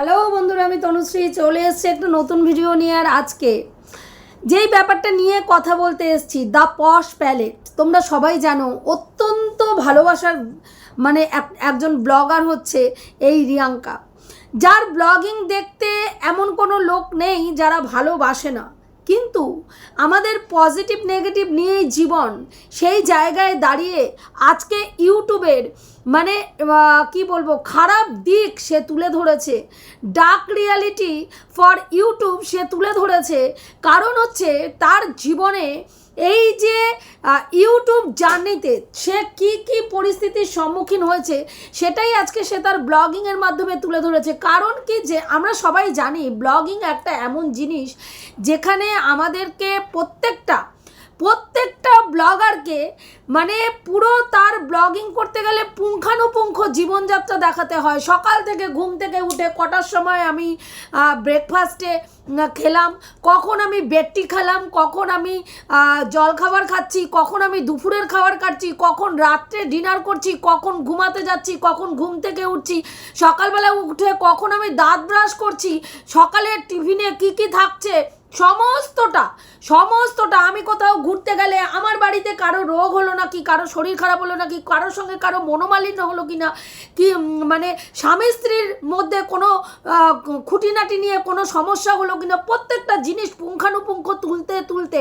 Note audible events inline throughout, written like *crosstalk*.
Hello বন্ধুরা, আমি তনুশ্রী চলে এসছি একটা নতুন ভিডিও নিয়ে। আর আজকে যেই ব্যাপারটা নিয়ে কথা বলতে এসছি দ্য পশ প্যালেট তোমরা সবাই জানো, অত্যন্ত ভালোবাসার মানে একজন ব্লগার হচ্ছে এই রিয়াঙ্কা। যার ব্লগিং দেখতে এমন কোনো লোক নেই যারা ভালোবাসে না। কিন্তু আমাদের পজিটিভ নেগেটিভ নিয়েই জীবন, সেই জায়গায় দাঁড়িয়ে আজকে ইউটিউবের মানে কি বলব, খারাপ দিক সে তুলে ধরেছে। ডার্ক রিয়ালিটি ফর ইউটিউব সে তুলে ধরেছে। কারণ হচ্ছে তার জীবনে এই যে ইউটিউব জার্নিতে সে কি কি পরিস্থিতির সম্মুখীন হয়েছে, সেটাই আজকে সে তার ব্লগিংয়ের মাধ্যমে তুলে ধরেছে। কারণ কি যে, আমরা সবাই জানি ব্লগিং একটা এমন জিনিস যেখানে আমাদেরকে প্রত্যেকটা প্রত্যেকটা ব্লগারকে মানে পুরো তার ব্লগিং করতে গেলে পুঙ্খানুপুঙ্খ জীবনযাত্রা দেখাতে হয়। সকাল থেকে ঘুম থেকে উঠে কটার সময় আমি ব্রেকফাস্টে খেলাম, কখন আমি বেডটি খেলাম, কখন আমি জলখাবার খাচ্ছি, কখন আমি দুপুরের খাবার খাচ্ছি কখন রাত্রে ডিনার করছি, কখন ঘুমাতে যাচ্ছি, কখন ঘুম থেকে উঠছি, সকালবেলা উঠে কখন আমি দাঁত ব্রাশ করছি সকালে টিফিনে কি কি থাকছে সমস্তটা সমস্তটা আমি কোথাও ঘুরতে গেলে আমার বাড়িতে কারও রোগ হলো নাকি, কারও শরীর খারাপ হলো নাকি, কারোর সঙ্গে কারও মনোমালিন্য হলো কি না কি মানে স্বামী স্ত্রীর মধ্যে কোনো খুঁটিনাটি নিয়ে কোনো সমস্যা হলো কি না প্রত্যেকটা জিনিস পুঙ্খানুপুঙ্খ তুলতে তুলতে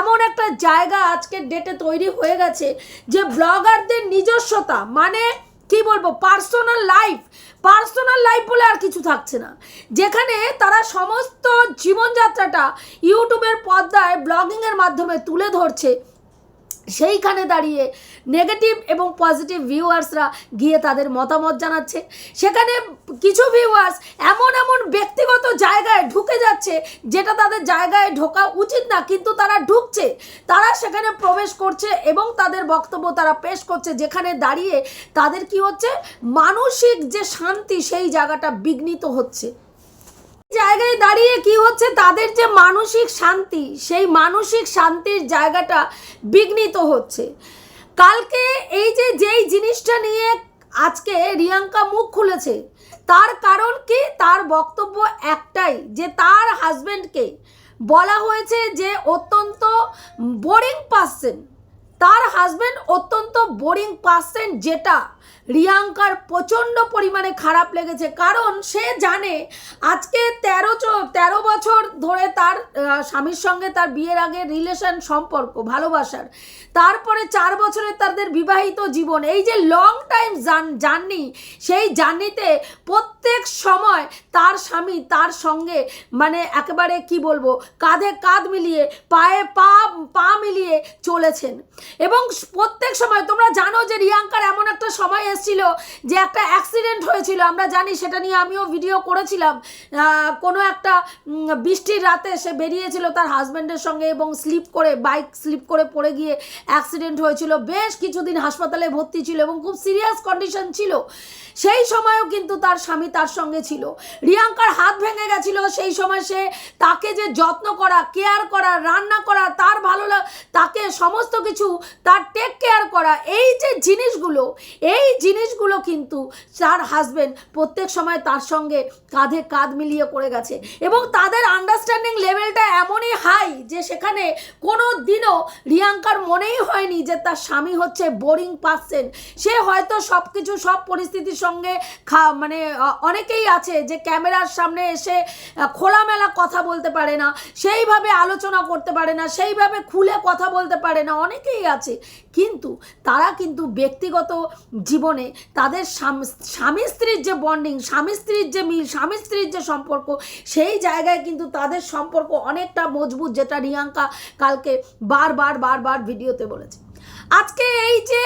এমন একটা জায়গা আজকের ডেটে তৈরি হয়ে গেছে যে ব্লগারদের নিজস্বতা মানে কি বলব পার্সোনাল লাইফ পার্সোনাল লাইফ বলে আর কিছু থাকছে না। যেখানে তারা সমস্ত জীবনযাত্রাটা ইউটিউবের পর্দায় ব্লগিংয়ের মাধ্যমে তুলে ধরছে। সেইখানে দাঁড়িয়ে নেগেটিভ এবং পজিটিভ ভিউয়ার্সরা গিয়ে তাদের মতামত জানাচ্ছে। সেখানে কিছু ভিউয়ার্স এমন এমন ব্যক্তিগত জায়গায় ঢুকে যাচ্ছে যেটা তাদের জায়গায় ঢোকা উচিত না, কিন্তু তারা ঢুকছে। তারা সেখানে প্রবেশ করছে এবং তাদের বক্তব্য তারা পেশ করছে, যেখানে দাঁড়িয়ে তাদের কি হচ্ছে? মানসিক যে শান্তি সেই জায়গাটা বিঘ্নিত হচ্ছে। জায়গায় দাঁড়িয়ে কি হচ্ছে? তাদের যে মানসিক শান্তি, সেই মানসিক শান্তির জায়গাটা বিঘ্নিত হচ্ছে। কালকে এই যে যেই জিনিসটা নিয়ে আজকে রিয়াঙ্কা মুখ খুলেছে, তার কারণ কি? তার বক্তব্য একটাই, যে তার হাজবেন্ডকে বলা হয়েছে যে অত্যন্ত বোরিং পার্সন তার হাজবেন্ড অত্যন্ত বোরিং পার্সন যেটা রিয়াঙ্কার প্রচণ্ড পরিমাণে খারাপ লেগেছে। কারণ সে জানে আজকে তেরো তেরো বছর ধরে তার স্বামীর সঙ্গে তার বিয়ের আগে রিলেশন সম্পর্ক, ভালোবাসার। তারপরে চার বছরের তাদের বিবাহিত জীবন। এই যে লং টাইম জার্নি, সেই জার্নিতে প্রত্যেক সময় তার স্বামী তার সঙ্গে মানে একেবারে কি বলব, কাঁধে কাঁধ মিলিয়ে, পায়ে পা পা মিলিয়ে চলেছেন। এবং প্রত্যেক সময় তোমরা জানো যে রিয়াঙ্কার এমন একটা সময় এসেছিল যে একটা অ্যাক্সিডেন্ট হয়েছিল। আমরা জানি সেটা নিয়ে আমিও ভিডিও করেছিলাম। কোনো একটা বৃষ্টির রাতে সে বেরিয়েছিল তার হাজব্যান্ডের সঙ্গে এবং স্লিপ করে বাইক স্লিপ করে পড়ে গিয়ে অ্যাক্সিডেন্ট হয়েছিল। বেশ কিছুদিন হাসপাতালে ভর্তি ছিল এবং খুব সিরিয়াস কন্ডিশন ছিল। সেই সময়ও কিন্তু তার স্বামী তার সঙ্গে ছিল। রিয়াঙ্কার হাত ভেঙে গেছিল। সেই সময় সে তাকে যে যত্ন করা কেয়ার করা, রান্না করা, তার ভালো তাকে সমস্ত কিছু, তার টেক কেয়ার করা, এই যে জিনিসগুলো, এই জিনিসগুলো কিন্তু তার হাজবেন্ড প্রত্যেক সময় তার সঙ্গে কাঁধে কাঁধ মিলিয়ে করে গেছে। এবং তাদের আন্ডারস্ট্যান্ডিং লেভেলটা এমনই হাই যে সেখানে কোনো দিনও রিয়াঙ্কার মনেই হয়নি যে তার স্বামী হচ্ছে বোরিং পার্সন সে হয়তো সব কিছু সব পরিস্থিতির সঙ্গে খা মানে অনেকেই আছে যে ক্যামেরার সামনে এসে খোলামেলা কথা বলতে পারে না, সেইভাবে আলোচনা করতে পারে না, সেইভাবে খুলে কথা বলতে পারে না, অনেকেই আছে। কিন্তু তারা কিন্তু ব্যক্তিগত জীবনে তাদের স্বামী স্ত্রীর যে বন্ডিং স্বামী স্ত্রীর যে মিল, স্বামী স্ত্রীর যে সম্পর্ক, সেই জায়গায় কিন্তু তাদের সম্পর্ক অনেকটা মজবুত, যেটা রিয়াঙ্কা কালকে বারবার বারবার ভিডিওতে বলেছে। আজকে এই যে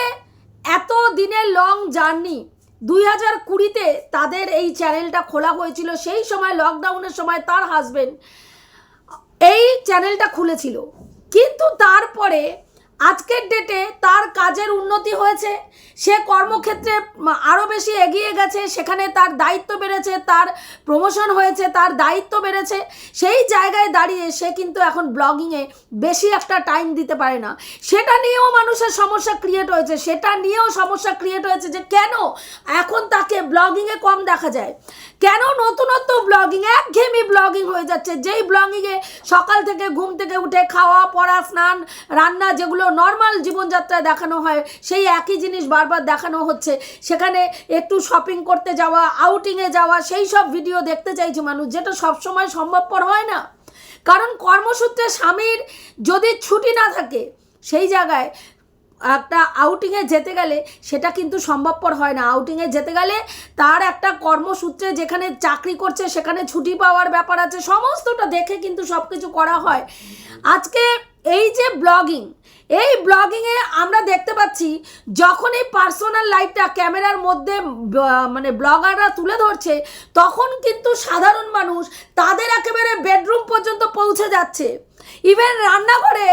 এত দিনের লং জার্নি দুই হাজার কুড়িতে তাদের এই চ্যানেলটা খোলা হয়েছিল, সেই সময় লকডাউনের সময় তার হাজবেন্ড এই চ্যানেলটা খুলেছিল। কিন্তু তারপরে আজকের ডেটে তার কাজের উন্নতি হয়েছে। সে কর্মক্ষেত্রে আরও বেশি এগিয়ে গেছে। সেখানে তার দায়িত্ব বেড়েছে, তার প্রমোশন হয়েছে, তার দায়িত্ব বেড়েছে। সেই জায়গায় দাঁড়িয়ে সে কিন্তু এখন ব্লগিংয়ে বেশি একটা টাইম দিতে পারে না। সেটা নিয়েও মানুষের সমস্যা ক্রিয়েট হয়েছে। সেটা নিয়েও সমস্যা ক্রিয়েট হয়েছে যে কেন এখন তাকে ব্লগিংয়ে কম দেখা যায়? কেন নতুনত্ব ব্লগিং একঘেয়েমি ব্লগিং হয়ে যাচ্ছে? যেই ব্লগিংয়ে সকাল থেকে ঘুম থেকে উঠে খাওয়া, পড়া, স্নান, রান্না যেগুলো নর্মাল জীবনযাত্রায় দেখানো হয়, সেই একই জিনিস বারবার দেখানো হচ্ছে। সেখানে একটু শপিং করতে যাওয়া আউটিংয়ে যাওয়া, সেই সব ভিডিও দেখতে চাইছে মানুষ, যেটা সবসময় সম্ভবপর হয় না। কারণ কর্মসূত্রে স্বামীর যদি ছুটি না থাকে, সেই জায়গায় একটা আউটিংয়ে যেতে গেলে সেটা কিন্তু সম্ভবপর হয় না। আউটিংয়ে যেতে গেলে তার একটা কর্মসূত্রে যেখানে চাকরি করছে, সেখানে ছুটি পাওয়ার ব্যাপার আছে, সমস্তটা দেখে কিন্তু সব কিছু করা হয়। আজকে এই যে ব্লগিং এই ব্লগিংয়ে আমরা দেখতে পাচ্ছি যখন এই পার্সোনাল লাইফটা ক্যামেরার মধ্যে মানে ব্লগাররা তুলে ধরছে, তখন কিন্তু সাধারণ মানুষ তাদের একেবারে বেডরুম পর্যন্ত পৌঁছে যাচ্ছে। ইভেন রান্নাঘরে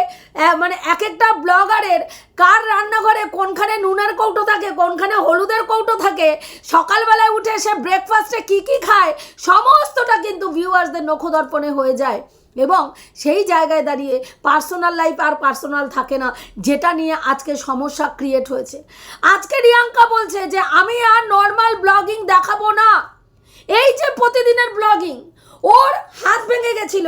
মানে এক একটা ব্লগারের কার রান্নাঘরে কোনখানে নুনের কৌটো থাকে, কোনখানে হলুদের কৌটো থাকে, সকালবেলায় উঠে সে ব্রেকফাস্টে কি কি খায়, সমস্তটা কিন্তু ভিউয়ার্সদের নখদর্পণে হয়ে যায়। এবং সেই জায়গায় দাঁড়িয়ে পার্সোনাল লাইফ আর পার্সোনাল থাকে না, যেটা নিয়ে আজকে সমস্যা ক্রিয়েট হয়েছে। আজকে রিয়াঙ্কা বলছে যে, আমি আর নর্মাল ব্লগিং দেখাবো না। এই যে প্রতিদিনের ব্লগিং ওর হাত ভেঙে গেছিল।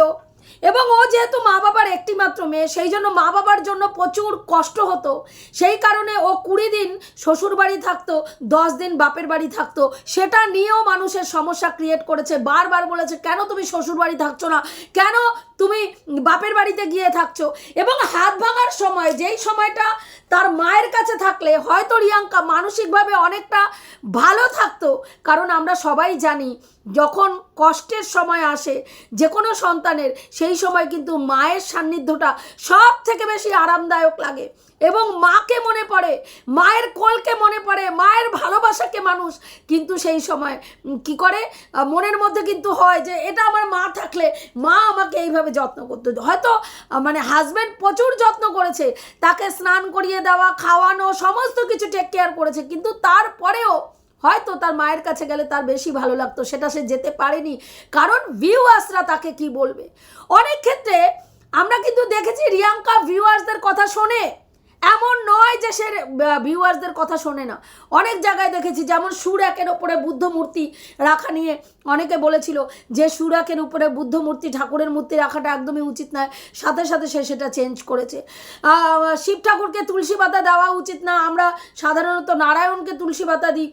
এবং ও যেহেতু মা বাবার একটি মাত্র মেয়ে, সেই জন্য মা বাবার জন্য প্রচুর কষ্ট হতো। সেই কারণে ও কুড়ি দিন শ্বশুর বাড়ি থাকতো, দশ দিন বাপের বাড়ি থাকতো। সেটা নিয়েও মানুষের সমস্যা ক্রিয়েট করেছে। বারবার বলেছে, কেন তুমি শ্বশুর বাড়ি থাকছো না? কেন তুমি বাপের বাড়িতে গিয়ে থাকছো? এবং হাত ভাঙার সময়, যেই সময়টা তার মায়ের কাছে থাকলে, হয়তো রিয়াঙ্কা মানসিকভাবে অনেকটা ভালো থাকতো। কারণ আমরা সবাই জানি যখন কষ্টের সময় আসে যে কোনো সন্তানের, সেই সময় কিন্তু মায়ের সান্নিধ্যটা সব থেকে বেশি আরামদায়ক লাগে। এবং মাকে মনে পড়ে, মায়ের কোলকে মনে পড়ে, মায়ের ভালোবাসাকে মানুষ কিন্তু সেই সময় কি করে? মনের মধ্যে কিন্তু হয় যে, এটা আমার মা থাকলে মা আমাকে এইভাবে যত্ন করতো। হয়তো মানে হাজব্যান্ড প্রচুর যত্ন করেছে, তাকে স্নান করিয়ে দেওয়া, খাওয়ানো, সমস্ত কিছু টেক কেয়ার করেছে, কিন্তু তারপরেও হয়তো তার মায়ের কাছে গেলে তার বেশি ভালো লাগতো, সেটা সে যেতে পারেনি। কারণ ভিউয়ার্সরা তাকে কি বলবে? অনেক ক্ষেত্রে আমরা কিন্তু দেখেছি রিয়াঙ্কা ভিউয়ার্সদের কথা শোনে। এমন নয় যে সে ভিউয়ার্সদের কথা শোনে না। অনেক জায়গায় দেখেছি, যেমন সুর একের ওপরে বুদ্ধ মূর্তি রাখা নিয়ে অনেকে বলেছিল যে সুর একের উপরে বুদ্ধ মূর্তি ঠাকুরের মূর্তি রাখাটা একদমই উচিত নয়। সাথে সাথে সে সেটা চেঞ্জ করেছে। শিব ঠাকুরকে তুলসী পাতা দেওয়া উচিত না। আমরা সাধারণত নারায়ণকে তুলসী পাতা দিই।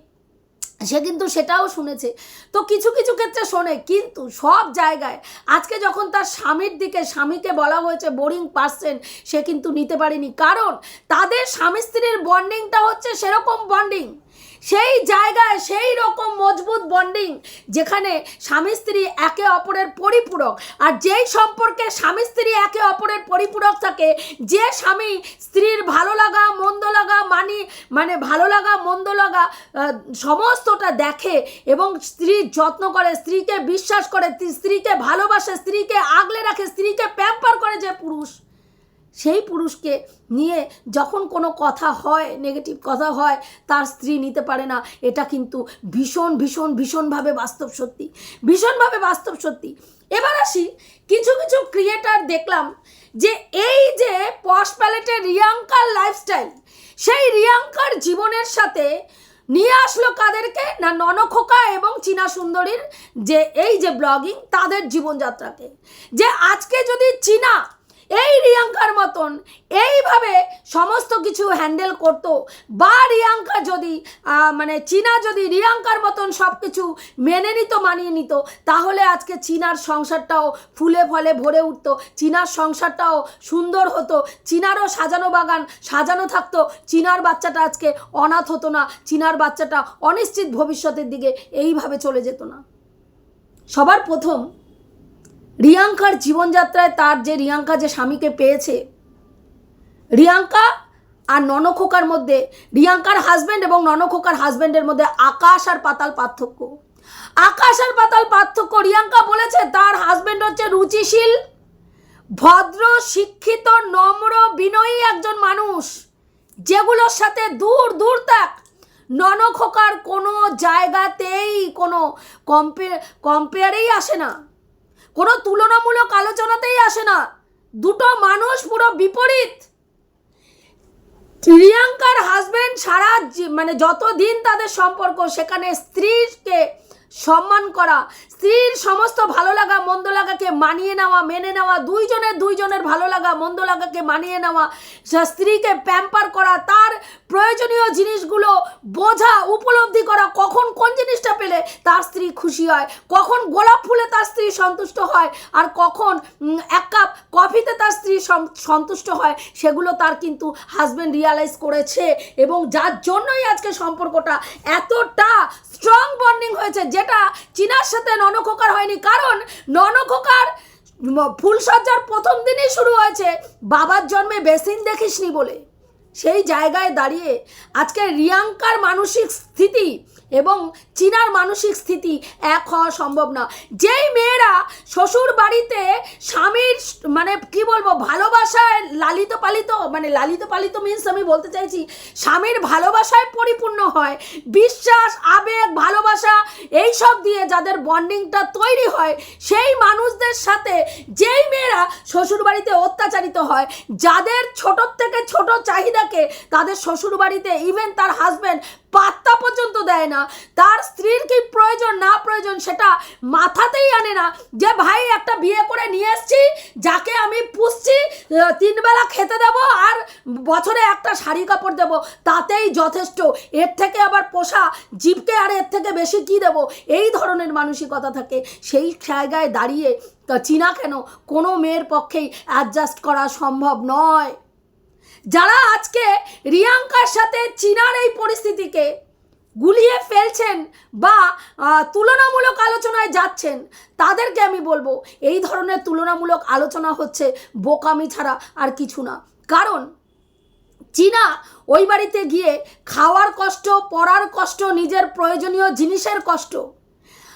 সে কিন্তু সেটাও শুনেছে। তো কিছু কিছু ক্ষেত্রে শোনে, কিন্তু সব জায়গায় আজকে যখন তার স্বামীর দিকে, স্বামীকে বলা হয়েছে বোরিং পার্সেন সে কিন্তু নিতে পারেনি। কারণ তাদের স্বামী স্ত্রীর বন্ডিংটা হচ্ছে সেরকম বন্ডিং সেই জায়গায় সেই রকম মজবুত বন্ডিং যেখানে স্বামী স্ত্রী একে অপরের পরিপূরক। আর যেই সম্পর্কে স্বামী স্ত্রী একে অপরের পরিপূরক থাকে, যে স্বামী স্ত্রীর ভালো লাগা মানি মানে ভালো লাগা, মন্দ লাগা সমস্তটা দেখে এবং স্ত্রীর যত্ন করে, স্ত্রীকে বিশ্বাস করে স্ত্রীকে ভালোবাসে, স্ত্রীকে আগলে রাখে, স্ত্রীকে প্যাম্পার করে যে পুরুষ, সেই পুরুষকে নিয়ে যখন কোনো কথা হয় নেগেটিভ কথা হয়, তার স্ত্রী নিতে পারে না। এটা কিন্তু ভীষণ ভীষণ, ভীষণভাবে বাস্তব সত্যি, ভীষণভাবে বাস্তব সত্যি। এবার আসি, কিছু কিছু ক্রিয়েটার দেখলাম যে এই যে পশ প্যালেটের রিয়াঙ্কার লাইফস্টাইল সেই রিয়াঙ্কার জীবনের সাথে নিয়ে আসলো কাদেরকে, না ননখোকা এবং চীনা সুন্দরীর যে, এই যে ব্লগিং তাদের জীবনযাত্রাকে। যে আজকে যদি চীনা এই রিয়াঙ্কার মতন এইভাবে সমস্ত কিছু হ্যান্ডেল করত। বা রিয়াঙ্কা যদি মানে চীনা যদি রিয়াঙ্কার মতন সব কিছু মেনে নিত, মানিয়ে নিত, তাহলে আজকে চীনার সংসারটাও ফুলে ফলে ভরে উঠত। চীনার সংসারটাও সুন্দর হতো। চীনারও সাজানো বাগান সাজানো থাকতো। চীনার বাচ্চাটা আজকে অনাথ হতো না। চীনার বাচ্চাটা অনিশ্চিত ভবিষ্যতের দিকে এইভাবে চলে যেত না। সবার প্রথম রিয়াঙ্কার জীবনযাত্রায় তার যে রিয়াঙ্কা যে স্বামীকে পেয়েছে, রিয়াঙ্কা আর ননখোকার মধ্যে, রিয়াঙ্কার হাজব্যান্ড এবং ননখোকার হাজব্যান্ডের মধ্যে আকাশ আর পাতাল পার্থক্য। আকাশ আর পাতাল পার্থক্য, রিয়াঙ্কা বলেছে তার হাজব্যান্ড হচ্ছে রুচিশীল, ভদ্র, শিক্ষিত, নম্র, বিনয়ী একজন মানুষ, যেগুলোর সাথে দূর দূর তাক। ননখোকার কোনো জায়গাতেই কোনো কম্পে কম্পেয়ারেই আসে না। কোনো তুলনামূলক আলোচনাতেই আসে না। দুটো মানুষ পুরো বিপরীত। প্রিয়াঙ্কার হাজবেন্ড সারা মানে মানে যতদিন তাদের সম্পর্ক, সেখানে স্ত্রীকে সম্মান করা, স্ত্রীর সমস্ত ভালো লাগা, মন্দ লাগাকে মানিয়ে নেওয়া, মেনে নেওয়া, দুইজনের দুইজনের ভালো লাগা, মন্দ লাগাকে মানিয়ে নেওয়া স্ত্রীকে প্যাম্পার করা, তার প্রয়োজনীয় জিনিসগুলো বোঝা, উপলব্ধি করা, কখন কোন জিনিসটা পেলে তার স্ত্রী খুশি হয়, কখন গোলাপ ফুলে তার স্ত্রী সন্তুষ্ট হয়, আর কখন এক কাপ কফিতে তার স্ত্রী সন্তুষ্ট হয়, সেগুলো তার কিন্তু হাজবেন্ড রিয়ালাইজ করেছে এবং যার জন্যই আজকে সম্পর্কটা এতটা স্ট্রং বন্ডিং হয়েছে যেটা চীনার সাথে ননখোকার হয়নি। কারণ ননখোকার ফুলসজ্জার প্রথম দিনই শুরু হয়েছে। বাবার জন্মে বেসিন দেখিসনি বলে। সেই জায়গায় দাঁড়িয়ে আজকে রিয়াঙ্কার মানসিক স্থিতি এবং চীনার মানসিক স্থিতি এক হওয়া সম্ভব না। যেই মেয়েরা শ্বশুর বাড়িতে স্বামীর মানে কি বলব, ভালোবাসায় লালিত পালিত মানে লালিত পালিত মিন্স আমি বলতে চাইছি, স্বামীর ভালোবাসায় পরিপূর্ণ হয়, বিশ্বাস, আবেগ, ভালোবাসা, এইসব দিয়ে যাদের বন্ডিংটা তৈরি হয়, সেই মানুষদের সাথে যেই মেয়েরা শ্বশুর বাড়িতে অত্যাচারিত হয়, যাদের ছোটোর থেকে ছোট চাহিদাকে তাদের শ্বশুর বাড়িতে ইভেন তার হাজবেন্ড পাত্তা পর্যন্ত দেয় না। তার স্ত্রীর কি প্রয়োজন, না প্রয়োজন সেটা মাথাতেই আনে না যে, ভাই, একটা বিয়ে করে নিয়ে এসছি, যাকে আমি পুষছি তিনবেলা খেতে দেব আর বছরে একটা শাড়ি কাপড় দেব, তাতেই যথেষ্ট। এর থেকে আবার পোষা জীবকে আর এর থেকে বেশি কি দেব? এই ধরনের মানসিকতা থাকে। সেই জায়গায় দাঁড়িয়ে চীনা কেন? কোনো মেয়ের পক্ষেই অ্যাডজাস্ট করা সম্ভব নয়। যারা আজকে রিয়াঙ্কার সাথে চীনার এই পরিস্থিতিকে গুলিয়ে ফেলছেন বা তুলনামূলক আলোচনায় যাচ্ছেন, তাদেরকে আমি বলব, এই ধরনের তুলনামূলক আলোচনা হচ্ছে বোকামি ছাড়া আর কিছু না। কারণ, চীনা ওই বাড়িতে গিয়ে খাওয়ার কষ্ট, পড়ার কষ্ট, নিজের প্রয়োজনীয় জিনিসের কষ্ট,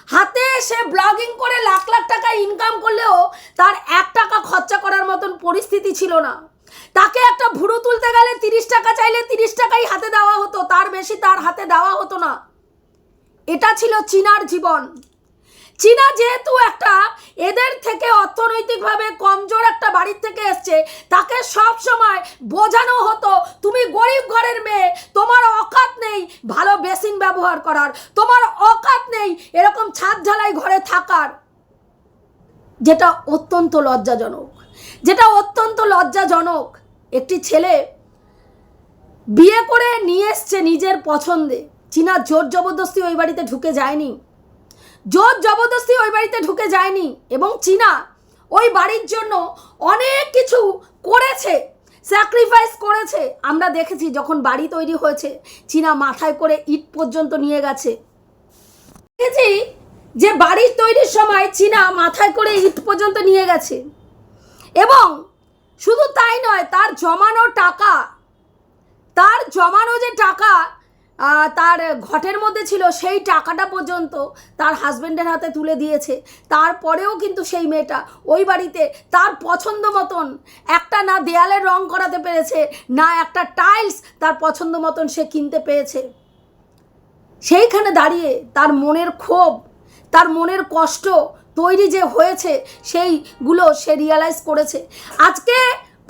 হাতে সে ব্লগিং করে লাখ লাখ টাকা ইনকাম করলেও তার এক টাকা খরচা করার মতন পরিস্থিতি ছিল না। তাকে একটা ভুড়ো তুলতে গেলে তিরিশ টাকা চাইলে তিরিশ টাকাই হাতে দেওয়া হতো, তার বেশি তার হাতে দেওয়া হতো না। এটা ছিল চীনার জীবন। চীনা যেহেতু একটা এদের থেকে অর্থনৈতিকভাবে কমজোর একটা বাড়ির থেকে এসছে, তাকে সব সময় বোঝানো হতো, তুমি গরিব ঘরের মেয়ে, তোমার অকাত নেই ভালো বেসিন ব্যবহার করার, তোমার অকাত নেই এরকম ছাদ ঝালাই ঘরে থাকার। যেটা অত্যন্ত লজ্জাজনক। যেটা অত্যন্ত লজ্জাজনক, একটি ছেলে বিয়ে করে নিয়ে এসছে নিজের পছন্দে। চীনা জোর জবরদস্তি ওই বাড়িতে ঢুকে যায়নি। জোর জবরদস্তি ওই বাড়িতে ঢুকে যায়নি এবং চীনা ওই বাড়ির জন্য অনেক কিছু করেছে স্যাক্রিফাইস করেছে। আমরা দেখেছি যখন বাড়ি তৈরি হয়েছে, চীনা মাথায় করে ইট পর্যন্ত নিয়ে গেছে। দেখেছি যে বাড়ির তৈরির সময় চীনা মাথায় করে ইট পর্যন্ত নিয়ে গেছে। এবং শুধু তাই নয়, তার জমানো টাকা, তার জমানো যে টাকা তার ঘটের মধ্যে ছিল, সেই টাকাটা পর্যন্ত তার হাজব্যান্ডের হাতে তুলে দিয়েছে। তারপরেও কিন্তু সেই মেয়েটা ওই বাড়িতে তার পছন্দ মতন একটা না দেয়ালের রং করাতে পেরেছে, না একটা টাইলস তার পছন্দ মতন সে কিনতে পেয়েছে। সেইখানে দাঁড়িয়ে তার মনের ক্ষোভ, তার মনের কষ্ট তৈরি যে হয়েছে, সেইগুলো সে রিয়ালাইজ করেছে। আজকে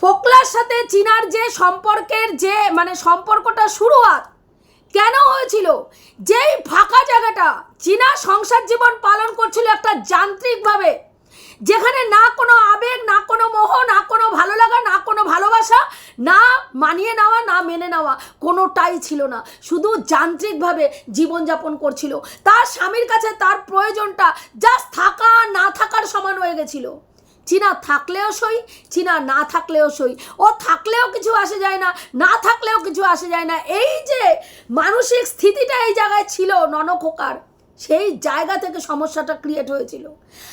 ফোকলার সাথে চীনার যে সম্পর্কের যে মানে সম্পর্কটা শুরুয়াত, কেন হয়েছিল? যেই ফাঁকা জায়গাটা চীনা সংসার জীবন পালন করছিল একটা যান্ত্রিকভাবে, যেখানে না কোনো আবেগ, না কোনো মোহ, না কোনো ভালো লাগা, না কোনো ভালোবাসা, না মানিয়ে না মেনে নেওয়া কোনোটাই ছিল না। শুধু যান্ত্রিকভাবে জীবনযাপন করছিল। তার স্বামীর কাছে তার প্রয়োজনটা জাস্ট থাকা, না থাকার সমান হয়ে গেছিল। চীনা থাকলেও সই, চীনা না থাকলেও সই। ও থাকলেও কিছু আসে যায় না না থাকলেও কিছু আসে যায় না। এই যে মানসিক স্থিতিটা এই জায়গায় ছিল ননখোকার। সেই জায়গা থেকে সমস্যাটা ক্রিয়েট হয়েছিল।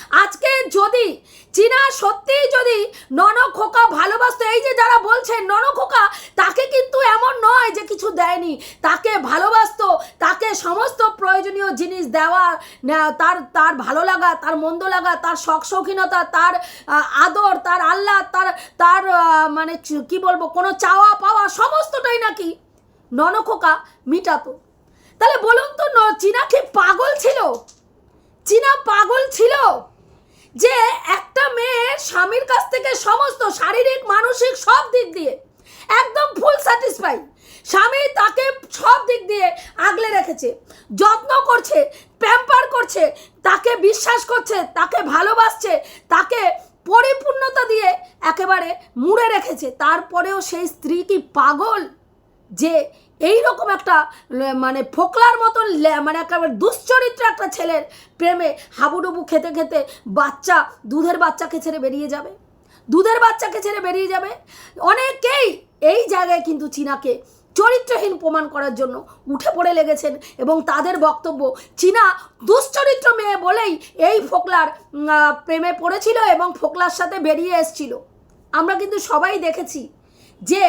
আজকে যদি চীনা সত্যিই যদি ননখোকা ভালোবাসতো, এই যে যারা বলছে ননখোকা তাকে কিন্তু এমন নয় যে কিছু দেয়নি। তাকে ভালোবাসতো, তাকে সমস্ত প্রয়োজনীয় জিনিস দেওয়া তার তার ভালো লাগা, তার মন্দ লাগা, তার শখ শৌখিনতা, তার আদর, তার আল্লাহ তার তার মানে কি- বলব, কোনো চাওয়া পাওয়া, সমস্তটাই নাকি ননখোকা মিটাতো। তাহলে বলুন তো চীনা কি পাগল ছিল? চীনা পাগল ছিল যে একটা মেয়ে স্বামীর কাছ থেকে সমস্ত শারীরিক, মানসিক সব দিক দিয়ে একদম ফুল স্যাটিসফাই স্বামী তাকে সব দিক দিয়ে আগলে রেখেছে, যত্ন করছে প্যাম্পার করছে, তাকে বিশ্বাস করছে, তাকে ভালোবাসছে, তাকে পরিপূর্ণতা দিয়ে একেবারে মুড়ে রেখেছে। তারপরেও সেই স্ত্রী কি পাগল যে এই রকম একটা মানে ফোকলার মতন মানে একেবারে দুশ্চরিত্র একটা ছেলের প্রেমে হাবুডুবু খেতে খেতে বাচ্চা, দুধের বাচ্চাকে ছেড়ে বেরিয়ে যাবে। দুধের বাচ্চাকে ছেড়ে বেরিয়ে যাবে। অনেকেই এই জায়গায় কিন্তু চীনাকে চরিত্রহীন প্রমাণ করার জন্য উঠে পড়ে লেগেছেন এবং তাদের বক্তব্য চীনা দুশ্চরিত্র মেয়ে বলেই এই ফোকলার প্রেমে পড়েছিল এবং ফোকলার সাথে বেরিয়ে এসছিল। আমরা কিন্তু সবাই দেখেছি যে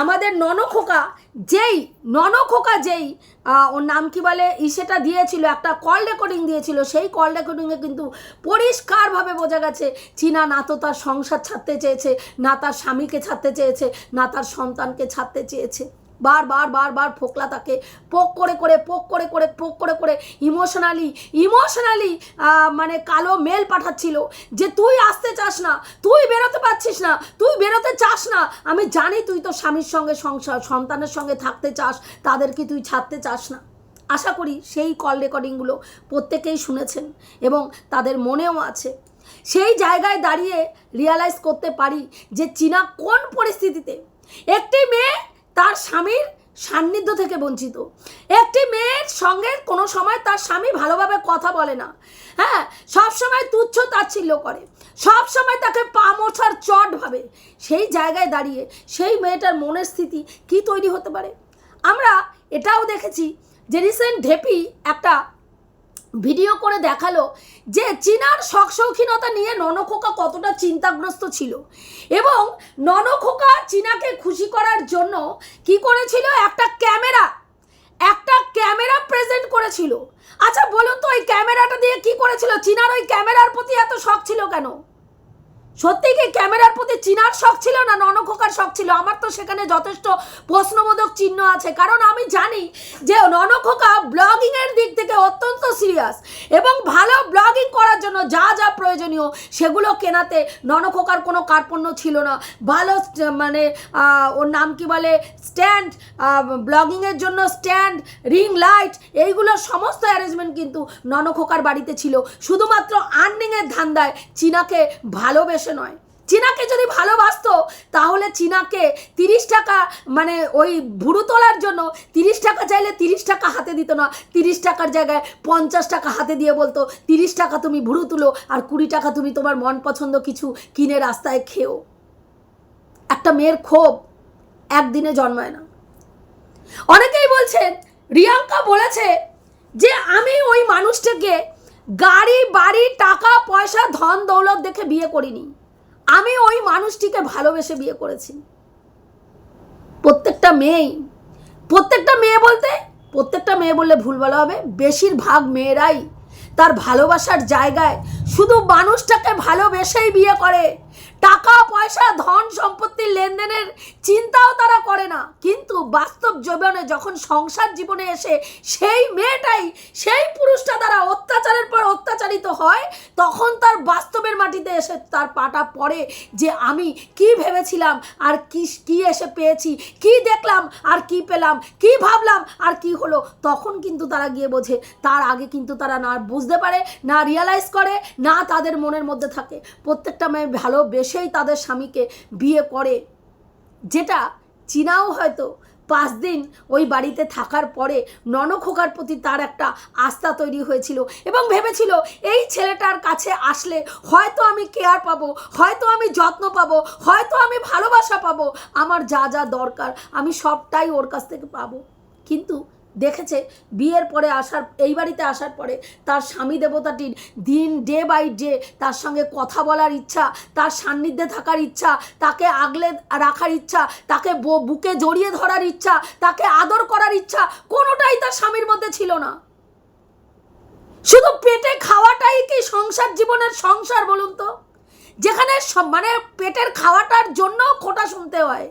আমাদের ননখোকা যেই ননখোকা যেই ওর নাম কি বলে? ইসেটা দিয়েছিল, একটা কল রেকর্ডিং দিয়েছিল। সেই কল রেকর্ডিংয়ে কিন্তু পরিষ্কারভাবে বোঝা গেছে, চীনা না তো তার সংসার ছাড়তে চেয়েছে, না তার স্বামীকে ছাড়তে চেয়েছে, না তার সন্তানকে ছাড়তে চেয়েছে। বার বার বার বার ফোকলা তাকে। পোক করে করে, পোক করে করে, পোক করে করে ইমোশনালি ইমোশনালি মানে কালো মেল পাঠাচ্ছিল যে তুই আসতে চাস না, তুই বেরোতে পারছিস না, তুই বেরোতে চাস না। আমি জানি তুই তো স্বামীর সঙ্গে সংসার, সন্তানের সঙ্গে থাকতে চাস, তাদেরকে তুই ছাড়তে চাস না। আশা করি সেই কল রেকর্ডিংগুলো প্রত্যেকেই শুনেছেন এবং তাদের মনেও আছে। সেই জায়গায় দাঁড়িয়ে রিয়ালাইজ করতে পারি যে চীনা কোন পরিস্থিতিতে একটি মেয়ে তার স্বামীর সান্নিধ্য থেকে বঞ্চিত। একটি মেয়ের সঙ্গে কোনো সময় তার স্বামী ভালোভাবে কথা বলে না। হ্যাঁ সব সময় তুচ্ছ তাচ্ছিল্য করে। সব সময় তাকে পা মোছার চট ভাবে। সেই জায়গায় দাঁড়িয়ে সেই মেয়েটার মনের স্থিতি কি তৈরি হতে পারে? আমরা এটাও দেখেছি যে রিসেন্ট ঢেপি একটা ভিডিও করে দেখাল যে চীনার শখ শৌখিনতা নিয়ে ননখোকা কতটা চিন্তাগ্রস্ত ছিল। এবং ননখোকা চীনাকে খুশি করার জন্য কি করেছিল? একটা ক্যামেরা একটা ক্যামেরা প্রেজেন্ট করেছিল। আচ্ছা বলুন তো ওই ক্যামেরাটা দিয়ে কি করেছিল? চীনার ওই ক্যামেরার প্রতি এত শখ ছিল কেন? সত্যি কি ক্যামেরার প্রতি চিনার শখ ছিল না? ননখোকার শখ ছিল? আমার তো সেখানে যথেষ্ট প্রশ্নবোধক চিহ্ন আছে। কারণ আমি জানি যে ননখোকা ব্লগিংয়ের দিক থেকে অত্যন্ত সিরিয়াস এবং ভালো ব্লগিং করার জন্য যা যা প্রয়োজনীয় সেগুলো কেনাতে ননখোকার কোনো কার্পণ্য ছিল না। ভালো মানে ওর নাম কি বলে? স্ট্যান্ড ব্লগিংয়ের জন্য স্ট্যান্ড রিং লাইট এইগুলো সমস্ত অ্যারেঞ্জমেন্ট কিন্তু ননখোকার বাড়িতে ছিল। শুধুমাত্র আর্নিংয়ের ধান্দায় চীনাকে ভালোবেসে নয়। চীনাকে যদি ভালোবাসতো, তাহলে চীনাকে তিরিশ টাকা মানে ওই ভুরু তোলার জন্য তিরিশ টাকা চাইলে তিরিশ টাকা হাতে দিত না। তিরিশ টাকার জায়গায় পঞ্চাশ টাকা হাতে দিয়ে বলতো, তিরিশ টাকা তুমি ভুরু তুলো আর কুড়ি টাকা তুমি তোমার মন পছন্দ কিছু কিনে রাস্তায় খেও। একটা মেয়ের ক্ষোভ একদিনে জন্মায় না। অনেকেই বলছেন রিয়াঙ্কা বলেছে যে, আমি ওই মানুষটাকে গাড়ি, বাড়ি, টাকা, পয়সা, ধন, দৌলত দেখে বিয়ে করিনি। আমি ওই মানুষটিকে ভালোবেসে বিয়ে করেছি। প্রত্যেকটা মেয়েই, প্রত্যেকটা মেয়ে বলতে, প্রত্যেকটা মেয়ে বললে ভুল বলা হবে। বেশিরভাগ মেয়েরাই তার ভালোবাসার জায়গায় শুধু মানুষটাকে ভালোবেসেই বিয়ে করে। টাকা, পয়সা, ধন সম্পত্তির লেনদেনের চিন্তাও তারা করে না। কিন্তু বাস্তব জীবনে যখন সংসার জীবনে এসে সেই মেয়েটাই, সেই পুরুষটা দ্বারা অত্যাচারের পর অত্যাচারিত হয়, তখন তার বাস্তবের মাটিতে এসে তার পাটা পড়ে যে আমি কি ভেবেছিলাম, আর কি কি এসে পেয়েছি, কি দেখলাম, আর কি পেলাম, কি ভাবলাম, আর কি হলো, তখন কিন্তু তারা গিয়ে বোঝে, তার আগে কিন্তু তারা না বুঝতে পারে, না রিয়ালাইজ করে, না তাদের মনের মধ্যে থাকে। প্রত্যেকটা মেয়ে ভালোবেসেই তাদের স্বামীকে বিয়ে করে, যেটা চীনাও হয়তো পাঁচ দিন ওই বাড়িতে থাকার পরে ননখোকার প্রতি তার একটা আস্থা তৈরি হয়েছিল এবং ভেবেছিল, এই ছেলেটার কাছে আসলে হয়তো আমি কেয়ার পাবো, হয়তো আমি যত্ন পাবো, হয়তো আমি ভালোবাসা পাবো, আমার যা যা দরকার আমি সবটাই ওর কাছ থেকে পাবো। কিন্তু দেখেছে বিয়ের পরে আসার, এই বাড়িতে আসার পরে তার স্বামী দেবতাটির দিন ডে বাই ডে তার সঙ্গে কথা বলার ইচ্ছা, তার সান্নিধ্যে থাকার ইচ্ছা, তাকে আগলে রাখার ইচ্ছা, তাকে বুকে জড়িয়ে ধরার ইচ্ছা, তাকে আদর করার ইচ্ছা, কোনোটাই তার স্বামীর মধ্যে ছিল না। শুধু পেটে খাওয়াটাই কি সংসার জীবনের সংসার বলুন তো? যেখানে মানে পেটের খাওয়াটার জন্য খোটা শুনতে হয়।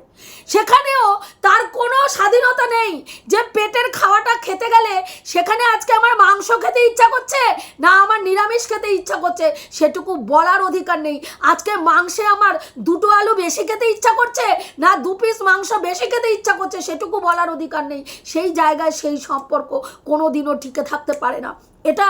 সেখানেও তার কোনো স্বাধীনতা নেই যে পেটের খাওয়াটা খেতে গেলে সেখানে আজকে আমার মাংস খেতে ইচ্ছা করছে না আমার নিরামিষ খেতে ইচ্ছা করছে, সেটুকু বলার অধিকার নেই। আজকে মাংসে আমার দুটো আলু বেশি খেতে ইচ্ছা করছে না দু পিস মাংস বেশি খেতে ইচ্ছা করছে, সেটুকু বলার অধিকার নেই। সেই জায়গায় সেই সম্পর্ক কোনো দিনও টিকে থাকতে পারে না। এটা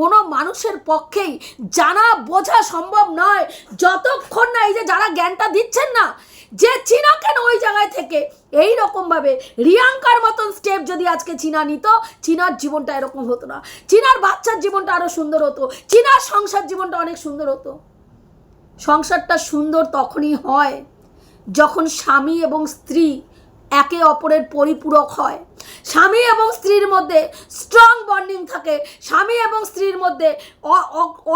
কোনো মানুষের পক্ষেই জানা বোঝা সম্ভব নয়। যতক্ষণ না এই যে যারা জ্ঞানটা দিচ্ছেন না, যে চীনা কেন ওই জায়গায় থেকে? এই রকমভাবে রিয়াঙ্কার মতন স্টেপ যদি আজকে চীনা নিত, চীনার জীবনটা এরকম হতো না। চীনার বাচ্চার জীবনটা আরও সুন্দর হতো। চীনার সংসার জীবনটা অনেক সুন্দর হতো। সংসারটা সুন্দর তখনই হয় যখন স্বামী এবং স্ত্রী একে অপরের পরিপূরক হয়। স্বামী এবং স্ত্রীর মধ্যে স্ট্রং বন্ডিং থাকে। স্বামী এবং স্ত্রীর মধ্যে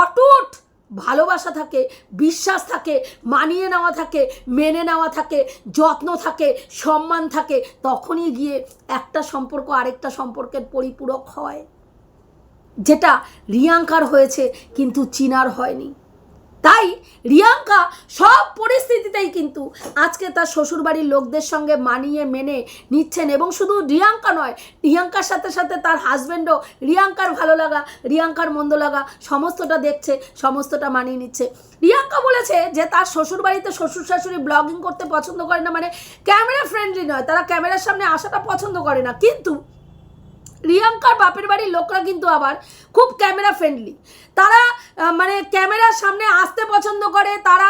অটুট ভালোবাসা থাকে, বিশ্বাস থাকে, মানিয়ে নেওয়া থাকে, মেনে নেওয়া থাকে, যত্ন থাকে, সম্মান থাকে, তখনই গিয়ে একটা সম্পর্ক আরেকটা সম্পর্কের পরিপূরক হয়। যেটা রিয়াঙ্কার হয়েছে, কিন্তু চিনার হয়নি। তাই রিয়াঙ্কা সব পরিস্থিতিতেই কিন্তু আজকে তার শ্বশুরবাড়ির লোকদের সঙ্গে মানিয়ে মেনে নিচ্ছেন এবং শুধু রিয়াঙ্কা নয়, রিয়াঙ্কার সাথে সাথে তার হাজব্যান্ডও রিয়াঙ্কার ভালো লাগা, রিয়াঙ্কার মন্দ লাগা সমস্তটা দেখছে, সমস্তটা মানিয়ে নিচ্ছে। রিয়াঙ্কা বলেছে যে তার শ্বশুরবাড়িতে শ্বশুর শাশুড়ি ব্লগিং করতে পছন্দ করে না মানে ক্যামেরা ফ্রেন্ডলি নয়, তারা ক্যামেরার সামনে আসাটা পছন্দ করে না। কিন্তু রিয়াঙ্কার বাপের বাড়ির লোকরা কিন্তু আবার খুব ক্যামেরা ফ্রেন্ডলি তারা মানে ক্যামেরার সামনে আসতে পছন্দ করে, তারা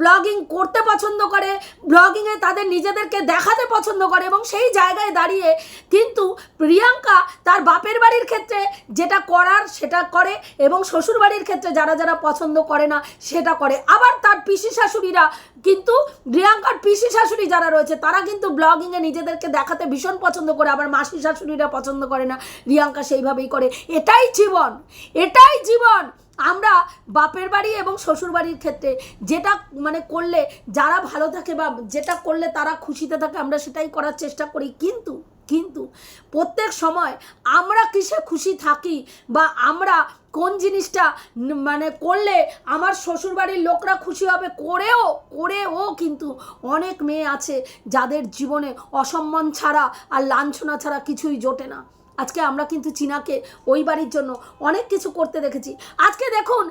ব্লগিং করতে পছন্দ করে ব্লগিংয়ে তাদের নিজেদেরকে দেখাতে পছন্দ করে এবং সেই জায়গায় দাঁড়িয়ে কিন্তু প্রিয়াঙ্কা তার বাপের বাড়ির ক্ষেত্রে যেটা করার সেটা করে এবং শ্বশুর বাড়ির ক্ষেত্রে যারা যারা পছন্দ করে না সেটা করে। আবার তার পিসি শাশুড়িরা কিন্তু প্রিয়াঙ্কার পিসি শাশুড়ি যারা রয়েছে, তারা কিন্তু ব্লগিংয়ে নিজেদেরকে দেখাতে ভীষণ পছন্দ করে, আবার মাসি শাশুড়িরা পছন্দ করে। না, রিয়াঙ্কা সেইভাবেই করে। এটাই জীবন এটাই জীবন। আমরা বাপের বাড়ি এবং শ্বশুর বাড়ির ক্ষেত্রে যেটা মানে করলে যারা ভালো থাকে বা যেটা করলে তারা খুশিতে থাকে, আমরা সেটাই করার চেষ্টা করি। কিন্তু কিন্তু প্রত্যেক সময় আমরা কিসে খুশি থাকি বা আমরা কোন জিনিসটা মানে করলে আমার শ্বশুরবাড়ির লোকরা খুশি হবে, করেও করেও কিন্তু অনেক মেয়ে আছে যাদের জীবনে অসম্মান ছাড়া আর লাঞ্ছনা ছাড়া কিছুই জোটে না। আজকে আমরা কিন্তু চীনাকে ওই বাড়ির জন্য অনেক কিছু করতে দেখেছি। আজকে দেখুন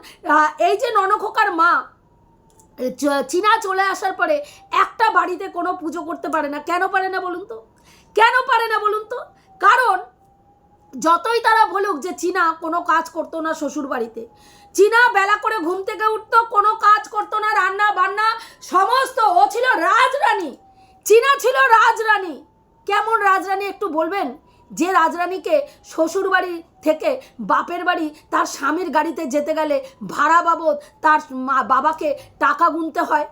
এই যে ননখোকার মা চীনা চলে আসার পরে একটা বাড়িতে কোনো পুজো করতে পারে না। কেন পারে না বলুন তো? কেন পারে না বলুন তো? কারণ যতই তারা বলুক যে চীনা কোনো কাজ করতো না শ্বশুর বাড়িতে, চীনা বেলা করে ঘুম থেকে উঠতো, কোনো কাজ করতো না, রান্না বান্না, সমস্ত, ও ছিল রাজরানী। চীনা ছিল রাজরানী। কেমন রাজরানী একটু বলবেন? যে রাজরানীকে শ্বশুর বাড়ি থেকে বাপের বাড়ি তার স্বামীর গাড়িতে যেতে গেলে ভাড়া বাবদ তার মা, বাবাকে টাকা গুনতে হয়।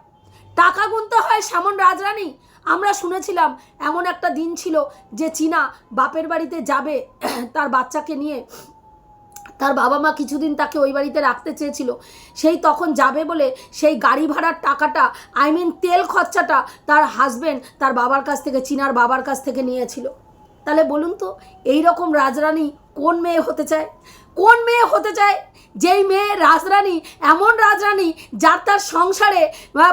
টাকা গুনতে হয় সেমন রাজরানী। আমরা শুনেছিলাম, এমন একটা দিন ছিল যে চীনা বাপের বাড়িতে যাবে *clears throat* তার বাচ্চাকে নিয়ে। তার বাবা মা কিছুদিন তাকে ওই বাড়িতে রাখতে চেয়েছিল। সেই তখন যাবে বলে সেই গাড়ি ভাড়ার টাকাটা আই মিন তেল খরচাটা তার হাজবেন্ড তার বাবার কাছ থেকে, চীনার বাবার কাছ থেকে নিয়েছিল। তাহলে বলুন তো, এই রকম রাজরানী কোন মেয়ে হতে চায়? কোন মেয়ে হতে চায়? যেই মেয়ে রাজরানী, এমন রাজরানী যার তার সংসারে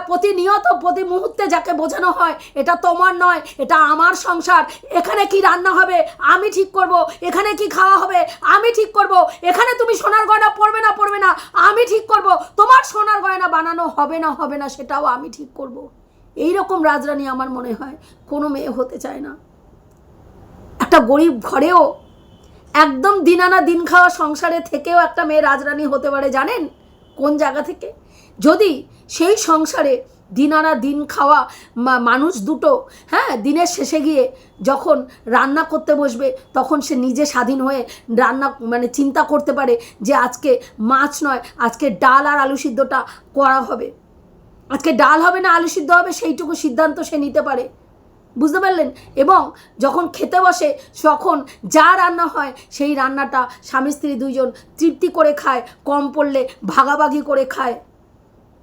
প্রতিনিয়ত, প্রতি মুহূর্তে যাকে বোঝানো হয়, এটা তোমার নয়, এটা আমার সংসার। এখানে কি রান্না হবে? আমি ঠিক করব। এখানে কি খাওয়া হবে? আমি ঠিক করব। এখানে তুমি সোনার গয়না পরবে না পরবে না, আমি ঠিক করব। তোমার সোনার গয়না বানানো হবে না হবে না, সেটাও আমি ঠিক করব। এই রকম রাজরানী আমার মনে হয় কোনো মেয়ে হতে চায় না। একটা গরিব ঘরেও একদম দিন আনা দিন খাওয়া সংসারে থেকেও একটা মেয়ে রাজরানী হতে পারে জানেন? কোন জায়গা থেকে? যদি সেই সংসারে দিন আনা দিন খাওয়া মানুষ দুটো হ্যাঁ দিনের শেষে গিয়ে যখন রান্না করতে বসবে, তখন সে নিজে স্বাধীন হয়ে রান্না মানে চিন্তা করতে পারে যে আজকে মাছ নয়, আজকে ডাল আর আলু সিদ্ধটা করা হবে। আজকে ডাল হবে না, আলু সিদ্ধ হবে, সেইটুকু সিদ্ধান্ত সে নিতে পারে। বুঝতে পারলেন? এবং যখন খেতে বসে তখন যা রান্না হয়, সেই রান্নাটা স্বামী স্ত্রী দুইজন তৃপ্তি করে খায়, কম পড়লে ভাগাভাগি করে খায়।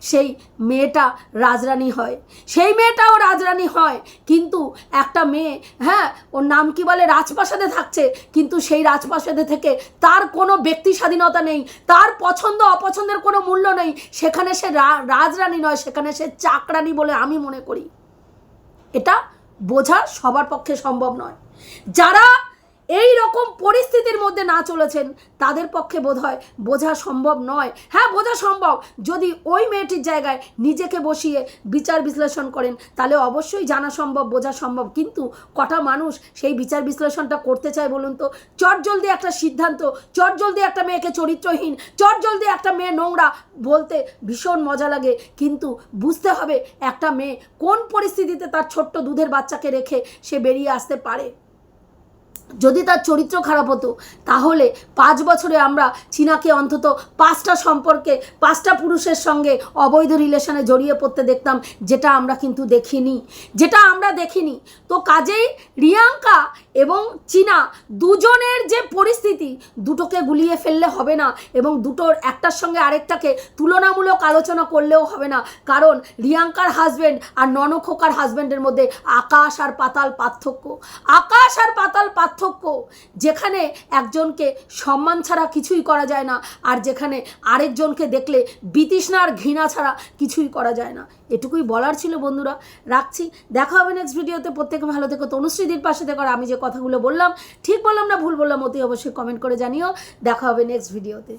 সেই মেয়েটা রাজরানী হয়। সেই মেয়েটাও রাজরানী হয়। কিন্তু একটা মেয়ে হ্যাঁ ওর নাম কি বলে? রাজপ্রাসাদে থাকছে। কিন্তু সেই রাজপ্রাসাদে থেকে তার কোনো ব্যক্তি স্বাধীনতা নেই। তার পছন্দ, অপছন্দের কোনো মূল্য নেই। সেখানে সে রাজরানী নয়, সেখানে সে চাকরানী বলে আমি মনে করি। এটা বোঝা সবার পক্ষে সম্ভব নয়। যারা এই রকম পরিস্থিতির মধ্যে না চলেছেন, তাদের পক্ষে বোধ হয় বোঝা সম্ভব নয়। হ্যাঁ বোঝা সম্ভব। যদি ওই মেয়েটির জায়গায় নিজেকে বসিয়ে বিচার বিশ্লেষণ করেন, তাহলে অবশ্যই জানা সম্ভব, বোঝা সম্ভব। কিন্তু কটা মানুষ সেই বিচার বিশ্লেষণটা করতে চায় বলুন তো? চট জলদি একটা সিদ্ধান্ত, চট জলদি একটা মেয়েকে চরিত্রহীন, চট জলদি একটা মেয়ে নোংরা বলতে ভীষণ মজা লাগে। কিন্তু বুঝতে হবে একটা মেয়ে কোন পরিস্থিতিতে তার ছোট্ট দুধের বাচ্চাকে রেখে সে বেরিয়ে আসতে পারে। যদি তার চরিত্র খারাপ হতো, তাহলে পাঁচ বছরে আমরা চীনাকে অন্তত পাঁচটা সম্পর্কে, পাঁচটা পুরুষের সঙ্গে অবৈধ রিলেশনে জড়িয়ে পড়তে দেখতাম, যেটা আমরা কিন্তু দেখিনি। যেটা আমরা দেখিনি। তো কাজেই রিয়াঙ্কা এবং চীনা দুজনের যে পরিস্থিতি, দুটোকে গুলিয়ে ফেললে হবে না এবং দুটোর একটার সঙ্গে আরেকটাকে তুলনামূলক আলোচনা করলেও হবে না। কারণ রিয়াঙ্কার হাজব্যান্ড আর ননখোকার হাজব্যান্ডের মধ্যে আকাশ আর পাতাল পার্থক্য। আকাশ আর পাতাল পার্থক্য যেখানে একজনকে সম্মান ছাড়া কিছুই করা যায় না, আর যেখানে আরেকজনকে দেখলে বিতৃষ্ণা আর ঘৃণা ছাড়া কিছুই করা যায় না। এটুকুই বলার ছিল বন্ধুরা। রাখছি। দেখা হবে নেক্সট ভিডিওতে প্রত্যেকে ভালো থেকো। তনুশ্রীদির পাশে আর আমি যে কথাগুলো বললাম, ঠিক বললাম না ভুল বললাম, অতি অবশ্যই কমেন্ট করে জানিও। দেখা হবে নেক্সট ভিডিওতে